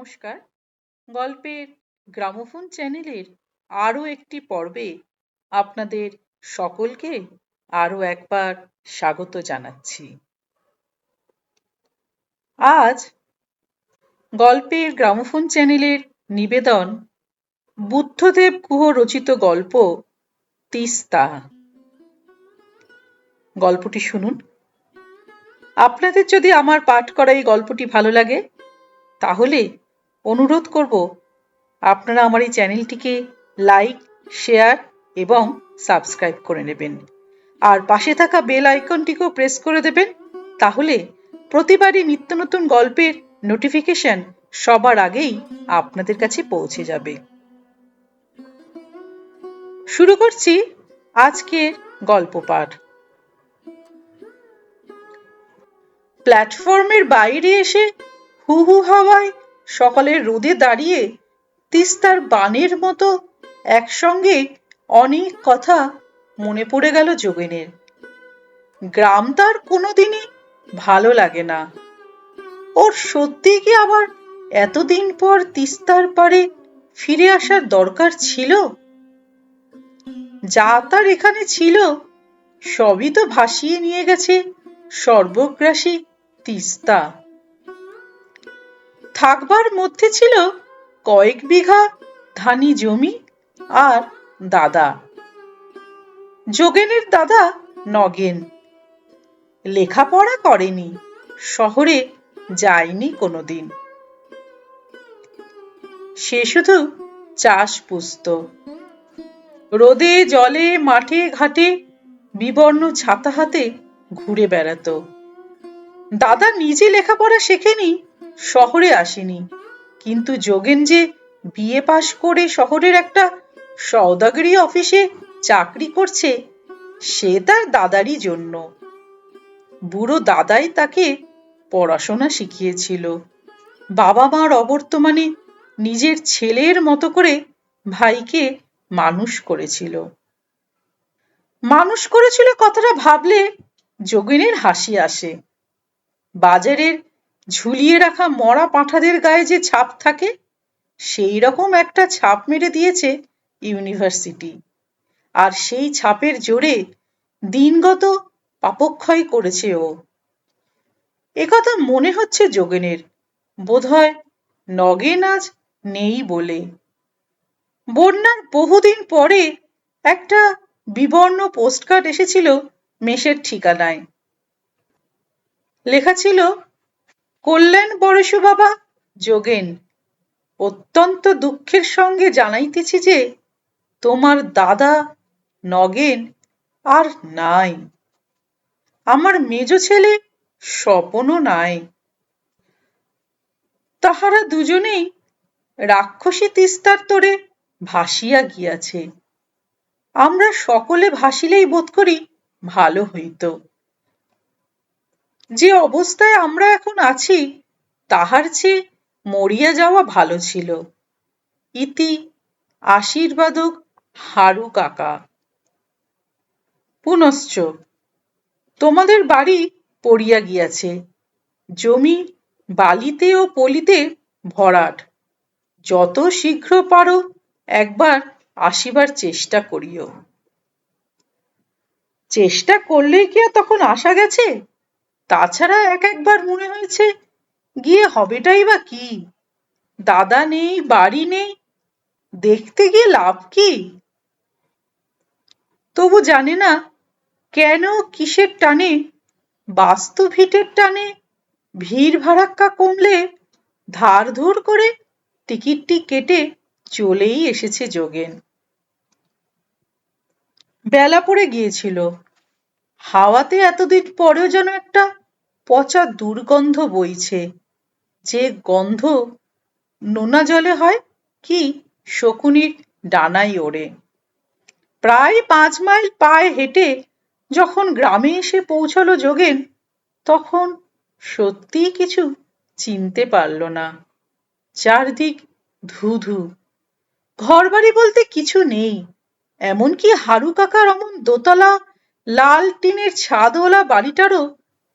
নমস্কার। গল্পের গ্রামোফোন চ্যানেলের আরও একটি পর্বে আপনাদের সকলকে আরও একবার স্বাগত জানাচ্ছি। আজ গল্পের গ্রামোফোন চ্যানেলের নিবেদন বুদ্ধদেব গুহ রচিত গল্প তিস্তা। গল্পটি শুনুন। আপনাদের যদি আমার পাঠ করা এই গল্পটি ভালো লাগে, তাহলে অনুরোধ করব, আপনারা আমার এই চ্যানেলটিকে লাইক, শেয়ার এবং সাবস্ক্রাইব করে নেবেন। আর পাশে থাকা বেল আইকনটিকেও প্রেস করে দেবেন, তাহলে প্রতিবারই নিত্য নতুন গল্পের নোটিফিকেশন সবার আগেই আপনাদের কাছে পৌঁছে যাবে। শুরু করছি আজকের গল্প পাঠ। প্ল্যাটফর্মের বাইরে এসে হু হু হাওয়ায় সকালের রোদে দাঁড়িয়ে তিস্তার বানের মতো একসঙ্গে অনেক কথা মনে পড়ে গেল যোগেনের। গ্রাম তার কোনোদিনই ভালো লাগে না। ওর সত্যি কি আবার এতদিন পর তিস্তার পারে ফিরে আসার দরকার ছিল? যা তার এখানে ছিল, সবই তো ভাসিয়ে নিয়ে গেছে সর্বগ্রাসী তিস্তা। থাকবার মধ্যে ছিল কয়েক বিঘা ধানি জমি আর দাদা। যোগেনের দাদা নগেন। লেখাপড়া করেনি, শহরে যায়নি কোনোদিন। সে শুধু চাষ পুষত। রোদে, জলে, মাঠে, ঘাটে, বিবর্ণ ছাতা হাতে ঘুরে বেড়াতো। দাদা নিজে লেখাপড়া শেখেনি শহরে আসেনি। কিন্তু যোগেন যে বিয়ে পাশ করে শহরের একটা সওদাগরি অফিসে চাকরি করছে, সে তার দাদারই জন্য। বুড়ো দাদাই তাকে পড়াশোনা শিখিয়েছিল। বাবা মার অবর্তমানে নিজের ছেলের মতো করে ভাইকে মানুষ করেছিল। মানুষ করেছিল কথাটা ভাবলে যোগিনের হাসি আসে। বাজারের ঝুলিয়ে রাখা মরা পাঁঠাদের গায়ে যে ছাপ থাকে, সেই রকম একটা ছাপ মেরে দিয়েছে ইউনিভার্সিটি। আর সেই ছাপের জোরে দিনগত পাপক্ষয় করেছে ও। একথা মনে হচ্ছে যোগেনের। বোধহয় নগেন আজ নেই বলে। বন্যার বহুদিন পরে একটা বিবর্ণ পোস্টকার্ড এসেছিল মেষের ঠিকানায়। লেখা ছিল কল্যাণ বাবা? যোগেন, অত্যন্ত দুঃখের সঙ্গে জানাইতেছি যে তোমার দাদা নগেন আর নাই। আমার মেজ ছেলে স্বপনও নাই। তাহারা দুজনেই রাক্ষসী তিস্তার তোরে ভাসিয়া গিয়াছে। আমরা সকলে ভাসিলেই বোধ করি ভালো হইত। যে অবস্থায় আমরা এখন আছি, তাহার চেয়ে মরিয়া যাওয়া ভালো ছিল। ইতি আশীর্বাদক হারু কাকা। পুনশ্চ, তোমাদের বাড়ি পড়িয়া গিয়াছে, জমি বালিতে ও পলিতে ভরাট, যত শীঘ্র পারো একবার আসিবার চেষ্টা করিও। চেষ্টা করলেই কি আর তখন আসা গেছে? তাছাড়া এক একবার মনে হয়েছে, গিয়ে হবেটাই বা কি? দাদা নেই, বাড়ি নেই, দেখতে গিয়ে লাভ কি? তবু জানে না কেন কিসের টানে, বাস্তু ভিটের টানে ভিড় ভাড়াক্কা কমলে ধার ধর করে টিকিটটি কেটে চলেই এসেছে যোগেন। বেলা পড়ে গিয়েছিল। হাওয়াতে এতদিন পরেও যেন একটা পচা দুর্গন্ধ বইছে। যে গন্ধ নোনা জলে হয় কি শকুনির ডানায় ওড়ে। প্রায় পাঁচ মাইল পায়ে হেঁটে যখন গ্রামে এসে পৌঁছলো যোগেন, তখন সত্যিই কিছু চিনতে পারল না। চারদিক ধু ধু ঘর বাড়ি বলতে কিছু নেই, এমনকি হারু কাকার অমন দোতলা লাল টিনের ছাদওয়ালা বাড়িটারও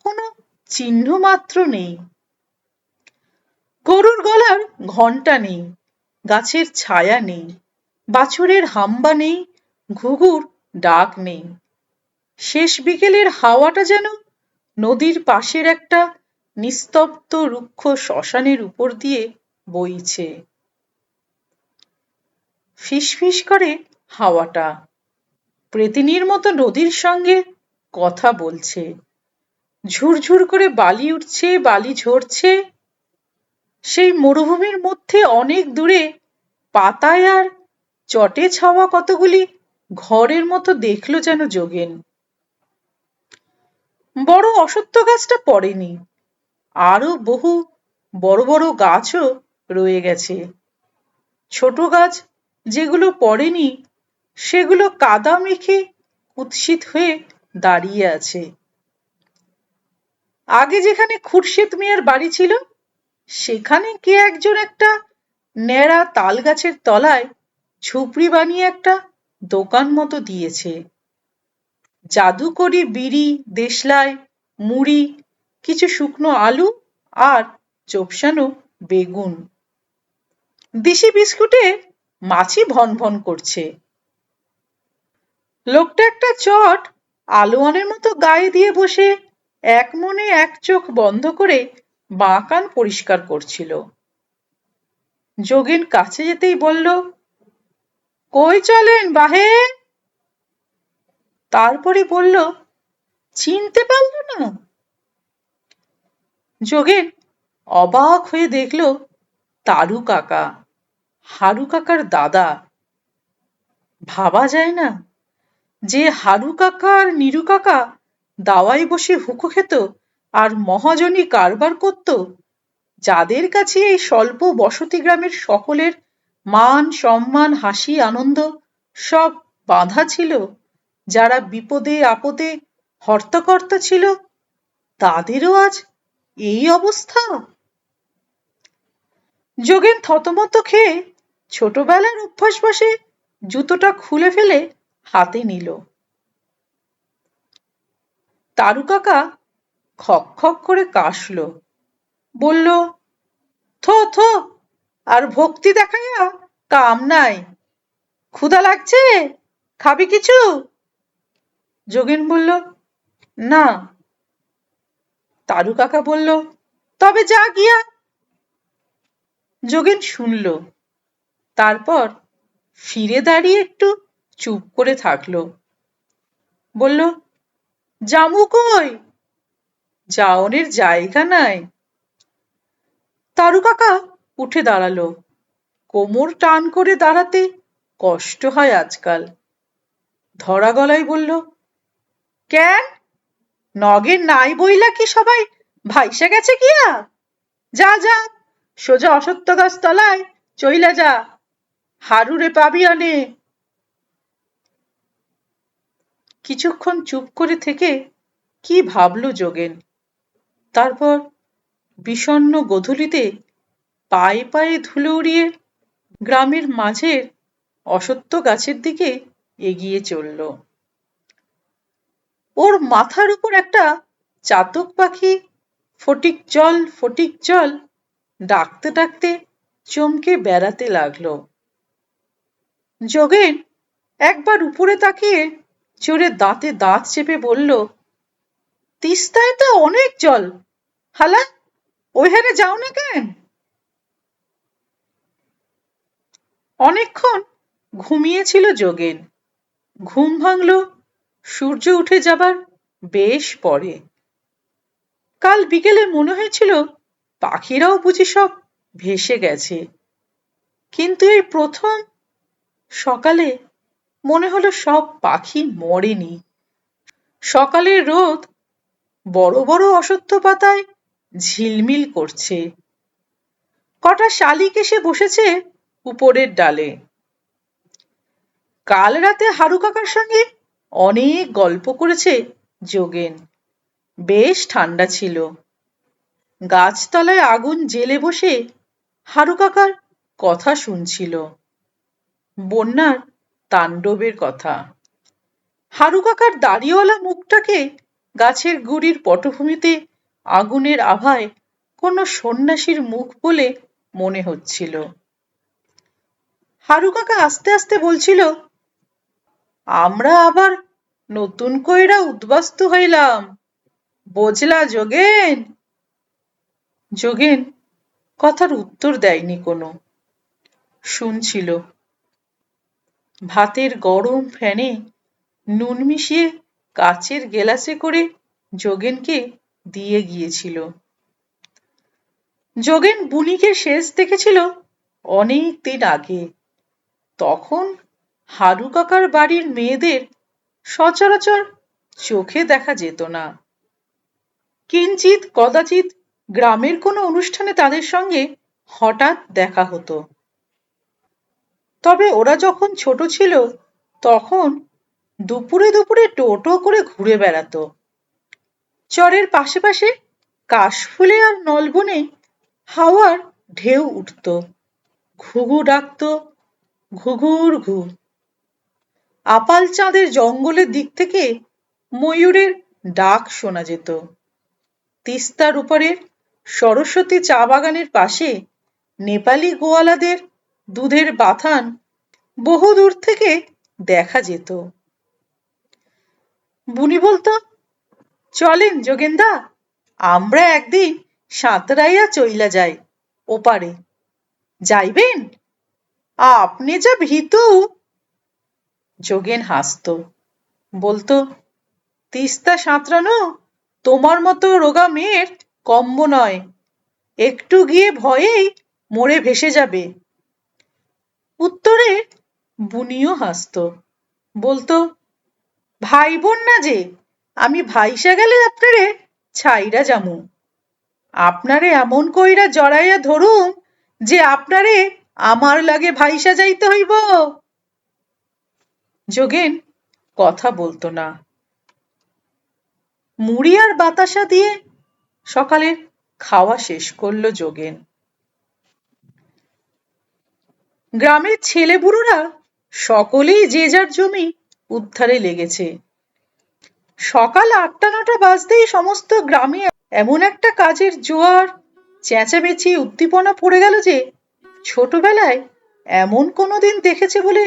কোনো চিহ্ন মাত্র নেই। গরুর গলার ঘণ্টা নেই, গাছের ছায়া নেই, বাছুরের হাম্বা নেই, ঘুঘুর ডাক নেই। শেষ বিকেলের হাওয়াটা যেন নদীর পাশের একটা নিস্তব্ধ রুক্ষ শ্মশানের উপর দিয়ে বইছে। ফিসফিস করে হাওয়াটা। প্রেতিনীর মতো নদীর সঙ্গে কথা বলছে। ঝুরঝুর করে বালি উঠছে, বালি ঝরছে। সেই মরুভূমির মধ্যে অনেক দূরে পাতায় আর চটে ছাওয়া কতগুলি ঘরের মতো দেখল যেন যোগেন। বড় অসত্য গাছটা পড়েনি। আরও বহু বড় বড় গাছও রয়ে গেছে। ছোট গাছ যেগুলো পড়েনি, সেগুলো কাদা মেখে কুৎসিত হয়ে দাঁড়িয়ে আছে। আগে যেখানে খুরশিদ মিয়ার বাড়ি ছিল, সেখানে কে একজন একটা ন্যাড়া তাল গাছের তলায় ঝুপড়ি বানিয়ে একটা দোকান মতো দিয়েছে। জাদুকরি, বিড়ি, দেশলাই, মুড়ি, কিছু শুকনো আলু আর চোপসানো বেগুন। দেশি বিস্কুটে মাছি ভন ভন করছে। লোকটা একটা চট আলোয়ানের মতো গায়ে দিয়ে বসে এক মনে এক চোখ বন্ধ করে বাঁ কান পরিষ্কার করছিল। যোগেন কাছে যেতেই বলল, কই চলেন বাহে তারপরে বলল, চিনতে পারল না। যোগেন অবাক হয়ে দেখল, তারু কাকা, হারু কাকার দাদা। ভাবা যায় না যে হারু কাকা আর নিরু কাকা দাওয়ায় বসে হুকো খেত আর মহাজনী কারবার করত। যাদের কাছে এই স্বল্প বসতি গ্রামের সকলের মান, সম্মান, হাসি, আনন্দ সব বাঁধা ছিল, যারা বিপদে, আপদে হর্তাকর্তা ছিল, তাদেরও আজ এই অবস্থা। যোগেন থতমত খেয়ে ছোটবেলার অভ্যাস বসে জুতোটা খুলে ফেলে হাতে নিল। তারু কাকা খক খক করে কাশল। বলল, থো থো, আর ভক্তি দেখাইয়া কাম নাই। ক্ষুধা লাগছে? খাবি কিছু? যোগেন বলল, না। তারু কাকা বলল, তবে যা গিয়া। যোগেন শুনল। তারপর ফিরে দাঁড়িয়ে একটু চুপ করে থাকল। বলল জামু কই? যাওনের জায়গা নাই। তারু কাকা উঠে দাঁড়াল। কোমর টান করে দাঁড়াতে কষ্ট হয় আজকাল। ধরা গলায় বলল, কেন? নগের নাই বইলা কি সবাই ভাইসা গেছে কিয়া যা যা, সোজা অসত্য গাছ তলায় চইলা যা। হারুরে পাবি অনে কিছুক্ষণ চুপ করে থেকে কি ভাবল যোগেন? তারপর বিষণ্ন গধূলিতে পায়ে পায়ে ধুলো উড়িয়ে গ্রামের মাঝের অসত্য গাছের দিকে এগিয়ে চলল। ওর মাথার উপর একটা চাতক পাখি ফটিক জল ফটিক জল ডাকতে ডাকতে চমকে বেড়াতে লাগল। যোগেন একবার উপরে তাকিয়ে চোরে দাঁতে দাঁত চেপে বলল, তিস্তায় তো অনেক জল। হালা, ওইখানে যাও না কেন? অনেকক্ষণ ঘুমিয়েছিল যোগেন। ঘুম ভাঙল, সূর্য উঠে যাবার বেশ পরে। কাল বিকেলে মনে হয়েছিল পাখিরাও বুঝি সব ভেসে গেছে। কিন্তু এই প্রথম সকালে মনে হলো সব পাখি মরেনি। সকালের রোদ বড় বড় অসত্য পাতায় ঝিলমিল করছে। কটা শালিক এসে বসেছে উপরের ডালে। কাল রাতে হারু কাকার সঙ্গে অনেক গল্প করেছে যোগেন। বেশ ঠান্ডা ছিল। গাছতলায় আগুন জেলে বসে হারু কাকার কথা শুনছিল। বন্যার তাণ্ডবের কথা। হারু কাকার দাড়িওয়ালা মুখটাকে গাছের গুড়ির পটভূমিতে আগুনের আভায় কোনো সন্ন্যাসীর মুখ বলে মনে হচ্ছিল। হারু কাকা আস্তে আস্তে বলছিল, আমরা আবার নতুন কইরা উদ্বাস্তু হইলাম। বুঝলা যোগেন? যোগেন কথার উত্তর দেয়নি কোনো। শুনছিল ভাতের গরম ফ্যানে নুন মিশিয়ে কাচের গেলাসে করে যোগেনকে দিয়ে গিয়েছিল। যোগেন বুনিকে শেষ দেখেছিল অনেক দিন আগে। তখন হারু কাকার বাড়ির মেয়েদের সচরাচর চোখে দেখা যেত না। কিঞ্চিত কদাচিৎ গ্রামের কোনো অনুষ্ঠানে তাদের সঙ্গে হঠাৎ দেখা হতো। তবে ওরা যখন ছোট ছিল, তখন দুপুরে দুপুরে টোটো করে ঘুরে বেড়াতো। চরের পাশে কাশফুলে আর নলবনে হাওয়ার ঢেউ উঠত। ঘুঘু ডাকত, ঘুঘুর ঘু। আপাল চাঁদের জঙ্গলের দিক থেকে ময়ূরের ডাক শোনা যেত। তিস্তার উপরের সরস্বতী চা বাগানের পাশে নেপালি গোয়ালাদের দুধের বাথান বহু দূর থেকে দেখা যেত। বুনি বলতো, চলেন যোগেন্দা, আমরা একদিন সাঁতরাইয়া চইলা যাই ওপারে। যাইবেন? আপনি যা ভীতু। যোগেন হাসত, বলতো, তিস্তা সাঁতরানো তোমার মতো রোগা মেয়ের কম্ব নয়। একটু গিয়ে ভয়েই মরে ভেসে যাবে। উত্তরে বুনিও হাসত। বলতো ভাই বোন না যে, আমি ভাইসা গেলে আপনারে ছাইরা জামু। আপনারে এমন কইরা জড়াইয়া ধরুম যে আপনারে আমার লাগে ভাইসা যাইতে হইব। যোগেন কথা বলতো না। মুড়ি আর বাতাসা দিয়ে সকালের খাওয়া শেষ করল যোগেন। গ্রামের ছেলেবুড়োরা সকলেই যে যার জমি উদ্ধারে লেগেছে। সকাল আটটা নটা বাজতেই সমস্ত গ্রামে এমন একটা কাজের জোয়ার, চেঁচামেচি উদ্দীপনা পড়ে গেল যে ছোটবেলায় এমন কোনোদিন দেখেছে বলে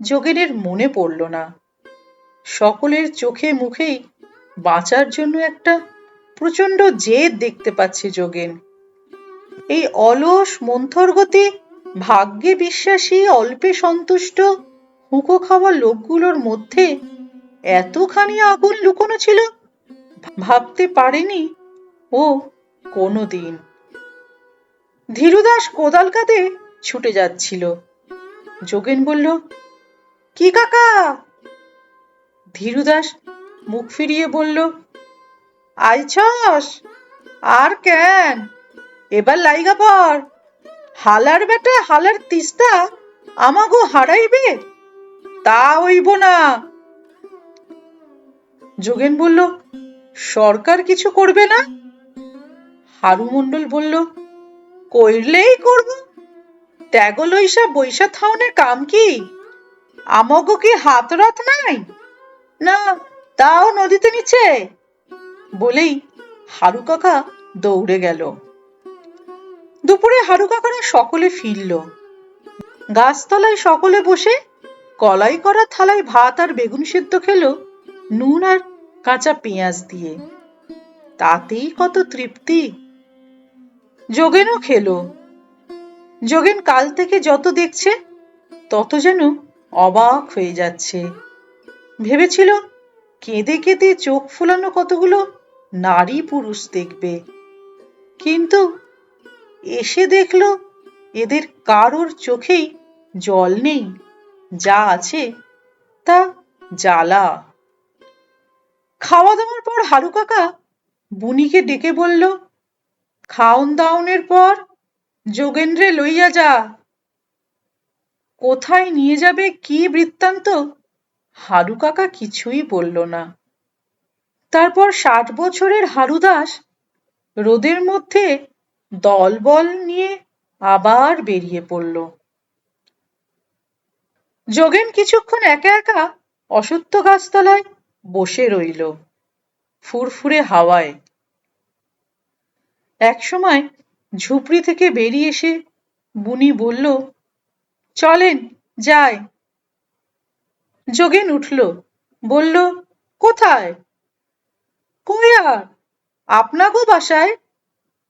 যোগেনের মনে পড়ল না। সকলের চোখে মুখেই বাঁচার জন্য একটা প্রচণ্ড জেদ দেখতে পাচ্ছে যোগেন। এই অলস মন্থর গতি ভাগ্যে বিশ্বাসী, অল্পে সন্তুষ্ট। হুঁকো খাওয়া লোকগুলোর মধ্যে এতখানি আগুন লুকোনো ছিল, ভাবতে পারেনি ও কোনো দিন ধীরুদাস কোদাল কাঁধে ছুটে যাচ্ছিল। যোগেন বলল, কি কাকা? ধীরুদাস মুখ ফিরিয়ে বলল, আইছস, আর কেন? এবার লাইগা পর হালার বেটা, হালার তিস্তা, আমাগো হারাইবে? তা হইব না। যোগেন বলল, সরকার কিছু করবে না? হারু মন্ডল বলল, কইরলেই করব। ত্যাগ লইসা বৈশা থাউনের কাম কি? আমগো কি হাত রাত নাই? না, তাও নদীতে নিচে। বলেই হারু কাকা দৌড়ে গেল। দুপুরে হারু কাকারা সকলে ফিরল। গাছতলায় সকলে বসে কলাই করা থালায় ভাত আর বেগুন সেদ্ধ খেলো, নুন আর কাঁচা পেঁয়াজ দিয়ে। তাতেই কত তৃপ্তি। যোগেনও খেলো। যোগেন কাল থেকে যত দেখছে, তত যেন অবাক হয়ে যাচ্ছে। ভেবেছিল, কেঁদে কেঁদে চোখ ফুলানো কতগুলো নারী পুরুষ দেখবে। কিন্তু এসে দেখল এদের কারোর চোখেই জল নেই, যা আছে তা জ্বালা। খাওয়া দাওয়ার পর হারু কাকা বুনিকে ডেকে বলল, খাওন দাওনের পর যোগেন্দ্রে লইয়া যা। কোথায় নিয়ে যাবে কি বৃত্তান্ত? হারু কাকা কিছুই বলল না। তারপর ষাট বছরের হারুদাস রোদের মধ্যে দলবল নিয়ে আবার বেরিয়ে পড়ল। যোগেন কিছুক্ষণ একা একা অসত্য গাছতলায় বসে রইল, ফুরফুরে হাওয়ায়। একসময় ঝুপড়ি থেকে বেরিয়ে এসে বুনি বলল, চলেন, যাই। যোগেন উঠল, বলল, কোথায়? কই আর আপনাগো বাসায়।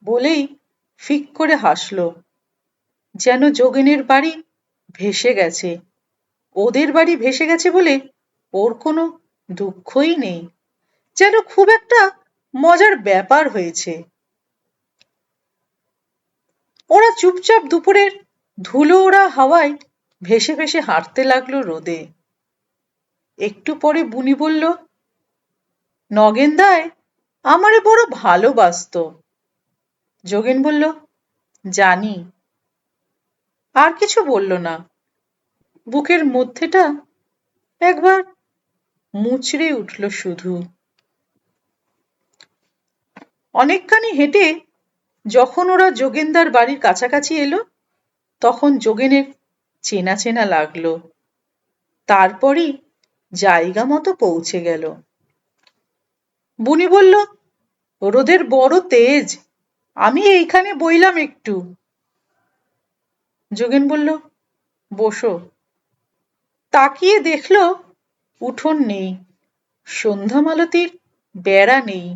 বলেই ফিক করে হাসল। যেন যোগেনের বাড়ি ভেসে গেছে। ওদের বাড়ি ভেসে গেছে বলে ওর কোনো দুঃখই নেই। যেন খুব একটা মজার ব্যাপার হয়েছে। ওরা চুপচাপ দুপুরের ধুলো ওরা হাওয়ায় ভেসে ভেসে হাঁটতে লাগল রোদে। একটু পরে বুনি বলল নগেনদায় আমারে বড় ভালোবাসত। যোগেন বলল, জানি। আর কিছু বলল না। বুকের মধ্যেটা একবার মুচড়ে উঠল শুধু। অনেকখানি হেঁটে যখন ওরা যোগেনদার বাড়ির কাছাকাছি এলো, তখন যোগেনের চেনা চেনা লাগল। তারপরই জায়গা মতো পৌঁছে গেল। বুনি বলল, রোদের বড় তেজ। আমি এইখানে বইলাম একটু। যোগেন বলল, বসো। তাকিয়ে দেখল, উঠোন নেই সন্ধ্যা মালতীর বেড়া নেই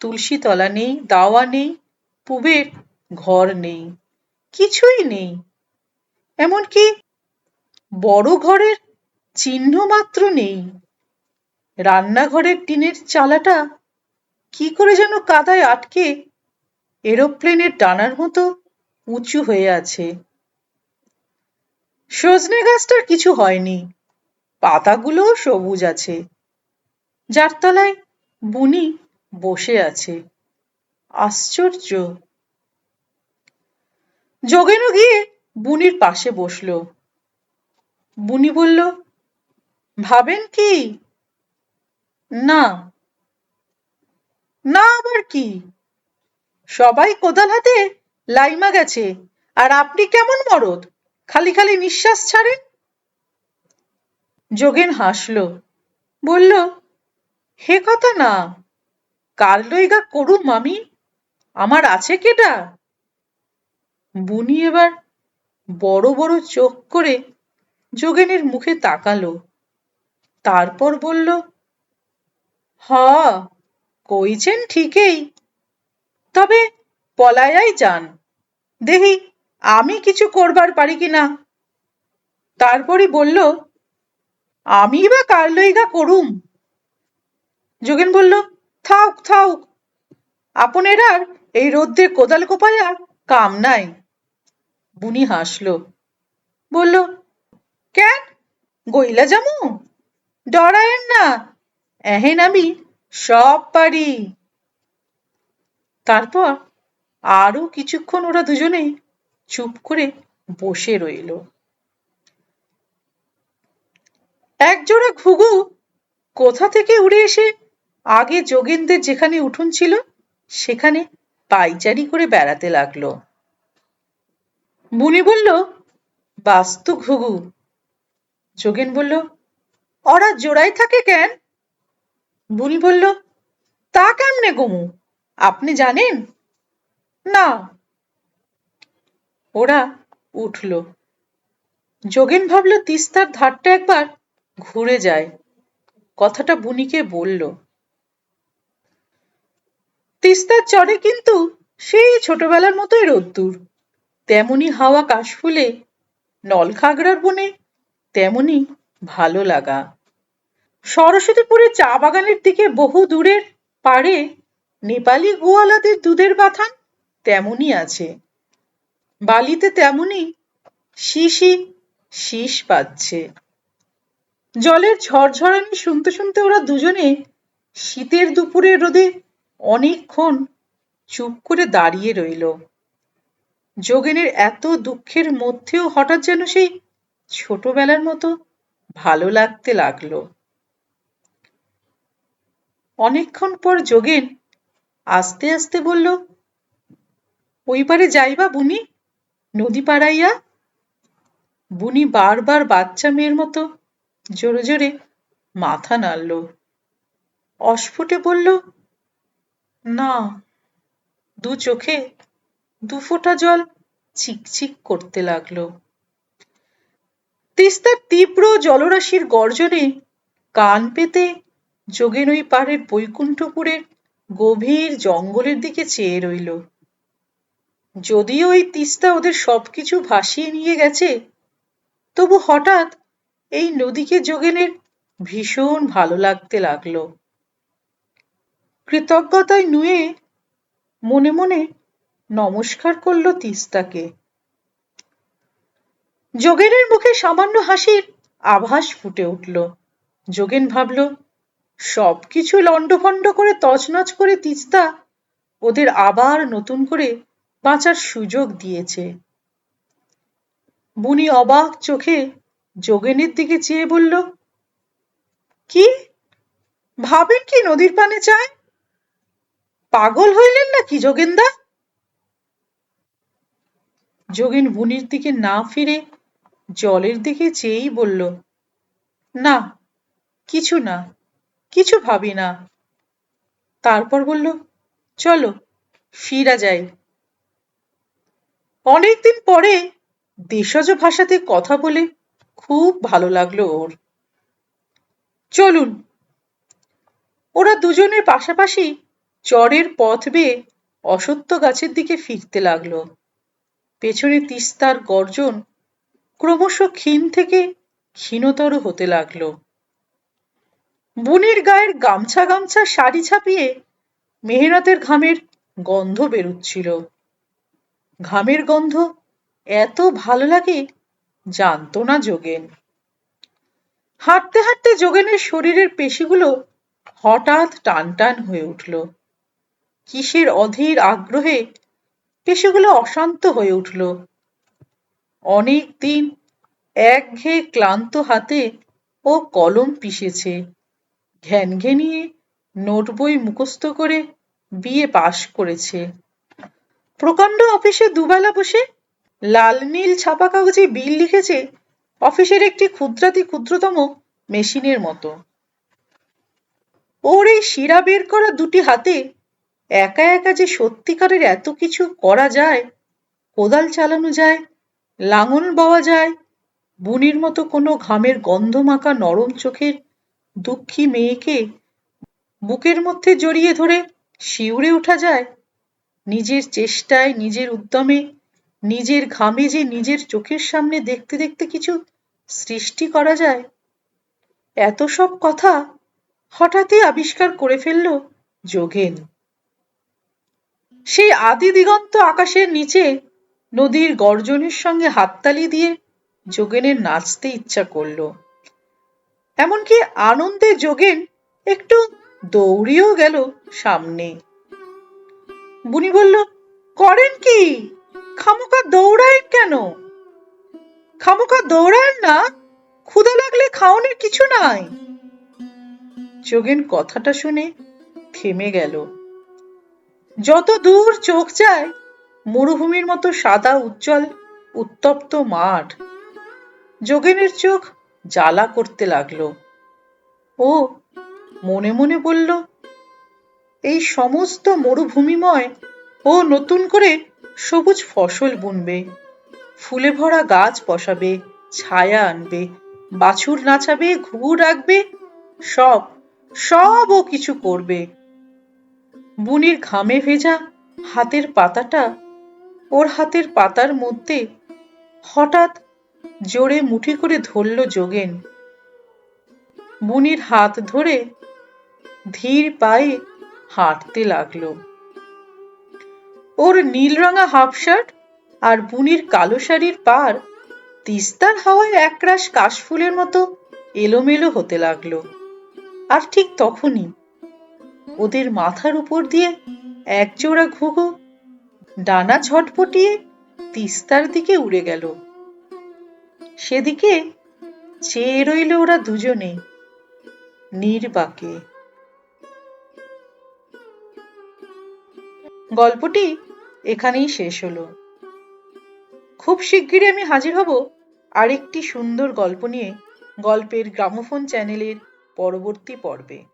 তুলসী তলা নেই, দাওয়া নেই, পুবের ঘর নেই, কিছুই নেই। এমনকি বড় ঘরের চিহ্ন মাত্র নেই। রান্নাঘরের টিনের চালাটা কি করে যেন কাদায় আটকে এরোপ্লেনের ডানার মতো উঁচু হয়ে আছে। সজনে গাছটার কিছু হয়নি। পাতাগুলোও সবুজ আছে। যার তলায় বুনি বসে আছে। আশ্চর্য। যোগেনও গিয়ে বুনির পাশে বসল। বুনি বলল, ভাবেন কি? না। না আবার কি? সবাই কোদাল হাতে লাইমা গেছে। আর আপনি কেমন মরদ? খালি খালি নিঃশ্বাস ছাড়েন? যোগেন হাসল। বলল, হে কথা না কার লইগা করুম মামি। আমার আছে কেটা? বুনি এবার বড় বড় চোখ করে যোগেনের মুখে তাকালো। তারপর বলল, হ, কইছেন ঠিকই। তবে পলায়াই যান। দেখি আমি কিছু করবার পারি কি না তারপরই বলল, আমি বা কার লইগা করুম? যোগেন বলল, থাউক থাউক আপনের আর এই রোদ্রে কোদাল কোপায়া কাম নাই। বুনি হাসল, বলল, কেন? গইলা জামু? ডরায়েন না, এহেন আমি সব পারি। তারপর আরও কিছুক্ষণ ওরা দুজনেই চুপ করে বসে রইল। একজোড়া ঘুঘু কোথা থেকে উড়ে এসে আগে যোগেনদের যেখানে উঠোন ছিল, সেখানে পাইচারি করে বেড়াতে লাগল। বুনি বলল, বাস্তু ঘুঘু। যোগেন বলল, ওরা জোড়ায় থাকে কেন? বুনি বলল, তা কেমনে গমু? আপনি জানেন? না। ওরা উঠল। যোগেন ভাবল, তিস্তার ধারটা একবার ঘুরে যায়। কথাটা বুনিকে বলল। তিস্তার চরে কিন্তু সেই ছোটবেলার মতোই রোদ্দুর। তেমনি হাওয়া কাশফুলে, নলখাগড়ার বনে তেমনি ভালো লাগা। সরস্বতীপুরে চা বাগানের দিকে বহু দূরের পাড়ে নেপালি গোয়ালাদের দুধের বাথান তেমনই আছে। বালিতে তেমনি শিশি শীষ পাচ্ছে জলের ঝরঝরানি শুনতে শুনতে ওরা দুজনে শীতের দুপুরের রোদে অনেকক্ষণ চুপ করে দাঁড়িয়ে রইল। যোগেনের এত দুঃখের মধ্যেও হঠাৎ যেন সেই ছোটবেলার মতো ভালো লাগতে লাগল। অনেকক্ষণ পর যোগেন আস্তে আস্তে বলল ওই পারে যাইবা বুনি নদী পাড়াইয়া বুনি বারবার বাচ্চা মেয়ের মতো জোরে জোরে মাথা নাড়ল। অস্ফুটে বলল, না, দু চোখে দু ফোঁটা জল চিকচিক করতে লাগল। তিস্তার তীব্র জলরাশির গর্জনে কান পেতে যোগেন ওই পাড়ের বৈকুণ্ঠপুরের গভীর জঙ্গলের দিকে চেয়ে রইল। যদিও ওই তিস্তা ওদের সবকিছু ভাসিয়ে নিয়ে গেছে, তবু হঠাৎ এই নদীকে যোগেনের ভীষণ ভালো লাগতে লাগল। কৃতজ্ঞতায় নুয়ে মনে মনে নমস্কার করল তিস্তাকে। যোগেনের মুখে সামান্য হাসির আভাস ফুটে উঠল। যোগেন ভাবল সবকিছু লণ্ডভণ্ড করে তছনছ করে তিস্তা ওদের আবার নতুন করে বাঁচার সুযোগ দিয়েছে। বুনি অবাক চোখে যোগেনের দিকে চেয়ে বলল, কি? ভাবেন কি নদীর পানে চায়? পাগল হইলেন নাকি যোগেনদা? যোগেন বুনির দিকে না ফিরে জলের দিকে চেয়েই বলল, না, কিছু না। কিছু ভাবি না। তারপর বলল, চলো, ফিরা যাই। অনেকদিন পরে দেশজ ভাষাতে কথা বলে খুব ভালো লাগল ওর। চলুন। ওরা দুজনের পাশাপাশি চরের পথ বেয়ে অসত্য গাছের দিকে ফিরতে লাগল। পেছনে তিস্তার গর্জন ক্রমশ ক্ষীণ থেকে ক্ষীণতর হতে লাগল। বুনির গায়ের গামছা গামছা শাড়ি ছাপিয়ে মেহনতের ঘামের গন্ধ বেরুচ্ছিল। ঘামের গন্ধ এত ভালো লাগে জানতো না যোগেন। হাঁটতে হাঁটতে যোগেনের শরীরের পেশিগুলো হঠাৎ টান টান হয়ে উঠল। কিসের অধীর আগ্রহে পেশিগুলো অশান্ত হয়ে উঠল। অনেক দিন একঘেয়ে ক্লান্ত হাতে ও কলম পিষেছে। ঘ্যান ঘেনিয়ে নোট বই মুখস্থ করে বিয়ে পাশ করেছে। প্রকাণ্ড অফিসে দুবেলা বসে লাল নীল ছাপা কাগজে বিল লিখেছে অফিসের একটি ক্ষুদ্রাতি ক্ষুদ্রতম মেশিনের মতো। ওর এই শিরা বের করা দুটি হাতে একা একা যে সত্যিকারের এত কিছু করা যায়, কোদাল চালানো যায়, লাঙল বাওয়া যায়, বুনির মতো কোনো ঘামের গন্ধ মাখা নরম চোখের দুঃখী মেয়েকে বুকের মধ্যে জড়িয়ে ধরে শিউরে ওঠা যায়। নিজের চেষ্টায়, নিজের উদ্যমে, নিজের ঘামে যে নিজের চোখের সামনে দেখতে দেখতে কিছু সৃষ্টি করা যায়। এত সব কথা হঠাৎই আবিষ্কার করে ফেলল যোগেন। সেই আদি দিগন্ত আকাশের নিচে নদীর গর্জনের সঙ্গে হাততালি দিয়ে যোগেনের নাচতে ইচ্ছা করল। এমনকি আনন্দে যোগেন একটু দৌড়িয়েও গেল সামনে। বুনি বলল, করেন কি? খামোকা দৌড়ায় কেন? খামোকা দৌড়ায় না? ক্ষুদা লাগলে খাওয়ানোর কিছু নাই। যোগেন কথাটা শুনে থেমে গেল। যত দূর চোখ যায়, মরুভূমির মতো সাদা উজ্জ্বল, উত্তপ্ত মাঠ। যোগেনের চোখ জ্বালা করতে লাগল। ও মনে মনে বলল, এই সমস্ত মরুভূমিময় ও নতুন করে সবুজ ফসল বুনবে, ফুলে ভরা গাছ বসাবে, ছায়া আনবে, বাছুর নাচাবে, ঘুঘু রাখবে সব সব ও কিছু করবে। বুনির ঘামে ভেজা হাতের পাতাটা ওর হাতের পাতার মধ্যে হঠাৎ জোরে মুঠি করে ধরল যোগেন। বুনির হাত ধরে ধীর পায়ে হাঁটতে লাগল। ওর নীল রঙা হাফ শার্ট আর বুনির কালো শাড়ির পার তিস্তার হাওয়ায় একরাশ কাশফুলের মতো এলোমেলো হতে লাগল। আর ঠিক তখনই ওদের মাথার উপর দিয়ে একজোড়া ঘুঘু ডানা ঝটপটিয়ে তিস্তার দিকে উড়ে গেল। সেদিকে চেয়ে রইল ওরা দুজনে নির্বাকে। গল্পটি এখানেই শেষ হলো। খুব শিগগিরই আমি হাজির হব আরেকটি সুন্দর গল্প নিয়ে গল্পের গ্রামোফোন চ্যানেলের পরবর্তী পর্বে।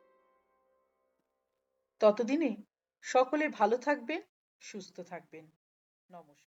ততদিনে সকলে ভালো থাকবেন, সুস্থ থাকবেন। নমস্কার।